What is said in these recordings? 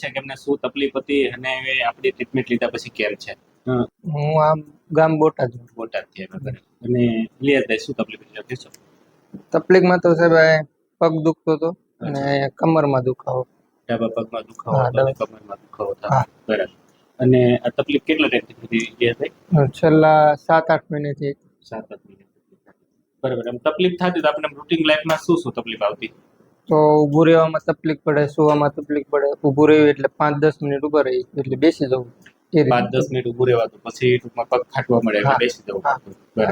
છે કે એમને શું તકલીફ હતી અને આપણી ટ્રીટમેન્ટ લીધા પછી કેમ છે? હું. આમ ગામ બોટાદ. બોટાદથી બરાબર. અને ઇલિયાસભાઈ શું તકલીફ હતી? કહેશો તકલીફમાં તો સાહેબ પગ દુખતો હતો અને કમરમાં દુખાવો. ડાબા પગમાં દુખાવો હતો અને કમરમાં દુખાવો થતો બરાબર. અને આ તકલીફ કેટલા ટાઈમથી હતી ઇલિયાસભાઈ છેલ્લા સાત આઠ મહિનેથી. સાત આઠ મહિના બરાબર. એમ તકલીફ થતી તો આપણે રૂટીન લાઈફમાં શું શું તકલીફ આવતી? તો ઊભું રહેવામાં તકલીફ પડે સુવામાં તકલીફ પડે. ઊભું રહેવું એટલે પાંચ દસ મિનિટ ઊભા રહી એટલે બેસી જવું. પાંચ દસ મિનિટ ઉભું રહેવાતું પછી ટૂંકમાં પગ ખાટવા મળે એટલે બેસી જવું.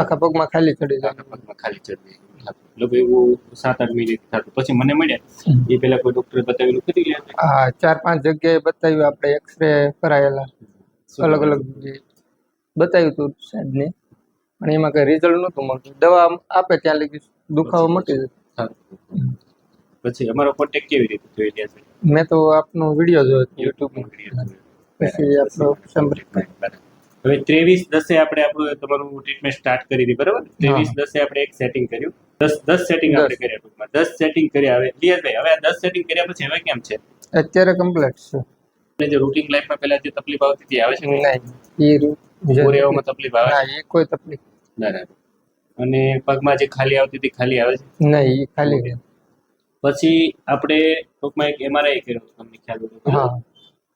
આખા પગમાં ખાલી ચડી જાય આખા પગમાં ખાલી ચડી જાય એવું સાત આઠ મિનિટ થતું પછી મને મળ્યા. એ પેલા કોઈ ડોક્ટરે બતાવેલું કરી લે હા ચાર પાંચ જગ્યાએ બતાવ્યું આપણે એક્સરે કરાયેલા. અલગ અલગ બતાવ્યું હતું સાહેબને. પણ એમાં કઈ રિઝલ્ટ નહોતું મળતું. દવા આપે ત્યાં લગી દુખાવો મટી જતો. પછી અમારો કોન્ટેક્ટ કેવી રીતે જોઈ રહ્યા છે મેં તો આપનો વીડિયો જોયો યુટ્યુબમાં પછી આપનો સંપર્ક હવે ત્રેવીસ દસે આપણે આપણું તમારું ટ્રીટમેન્ટ સ્ટાર્ટ કરી હતી બરાબર? ત્રેવીસ દસે આપણે એક સેટિંગ કર્યું. દસ દસ સેટિંગ આપણે કર્યા ટૂંકમાં. દસ સેટિંગ કર્યા. હવે લિયસભાઈ હવે આ દસ સેટિંગ કર્યા પછી હવે કેમ છે? અત્યારે કમ્પ્લીટ છે. આપણે જે રૂટિંગ લાઈફમાં પહેલા જે તકલીફ આવતી હતી આવે છે? નહીં એ રૂ- તકલીફ આવે ના એ કોઈ તકલીફ. બરાબર. અને પગમાં જે ખાલી આવતી હતી ખાલી આવે છે? નહીં એ ખાલી. પછી આપણે ટૂંકમાં એક એમઆરઆઈ કર્યો હતો, તમને ખ્યાલ હોય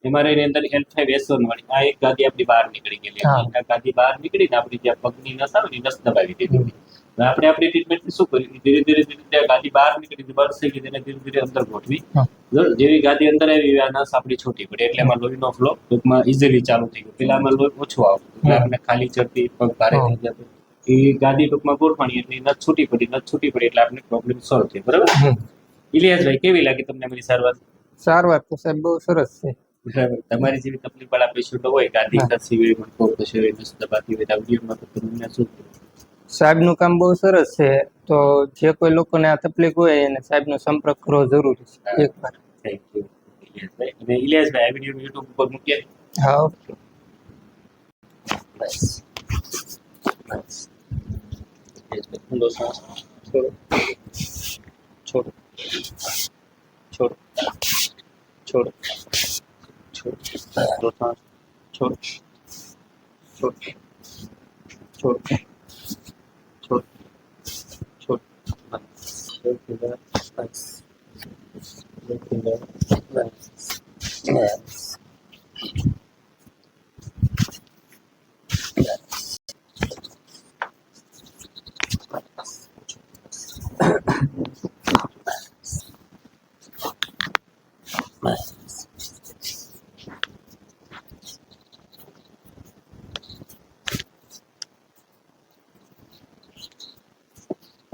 એમઆરઆઈ ની અંદર એલ ફાઈવ એસ વન વાળી. આ એક ગાદી આપણી બહાર નીકળી ગયેલી આ ગાદી બહાર નીકળીને આપણી જ્યાં પગની નસ આવે ને નસ દબાવી દીધી હતી. આપણે આપણી ટ્રીટમેન્ટ શું કરી ધીરે ધીરે ધીરે ધીરે ગાદી બહાર નીકળી હતી બળ થઈ ગઈ તેને ધીરે ધીરે અંદર ગોઠવી. જેવી ગાદી અંદર આવી આ નસ આપણી છૂટી પડી. એટલે એમાં લોહીનો ફ્લો ટૂંકમાં ઇઝીલી ચાલુ થઈ ગયો. પેલા આમાં લોહી ઓછું આવતું આપણે. ખાલી ચડતી પગ ભારે થઈ જતો એ ગાદી ટૂંકમાં ગોઠવાની એટલે નસ છૂટી પડી નસ છૂટી પડી એટલે આપણે પ્રોબ્લેમ સોલ્વ થયો બરાબર. ઇલિયાસભાઈ કેવી લાગી તમને મારી સારવાર? સારવાર તો સાહેબ બહુ સરસ છે. બરાબર. તમારી જેવી તકલીફ વાળા પેશન્ટો હોય ગાંધી. ખસી હોય મણકો ખસી હોય દબાતી હોય તો તો તમને શું સાહેબનું કામ બહુ સરસ છે તો જે કોઈ લોકોને આ તકલીફ હોય એને સાહેબનો સંપર્ક કરવો જરૂરી છે એકવાર. ઇલિયાસભાઈ. અને ઇલિયાસભાઈ આ વીડિયો યુટ્યુબ ઉપર મૂકીએ હા. ઓકે બસ. બસ ઇલિયાસભાઈ, ઊંડો શ્વાસ છોડો છોડો. છોડો છોડો છોડો ઊંડો શ્વાસ છોડો છોડો છોડો છોડો છોડો બસ બસ બસ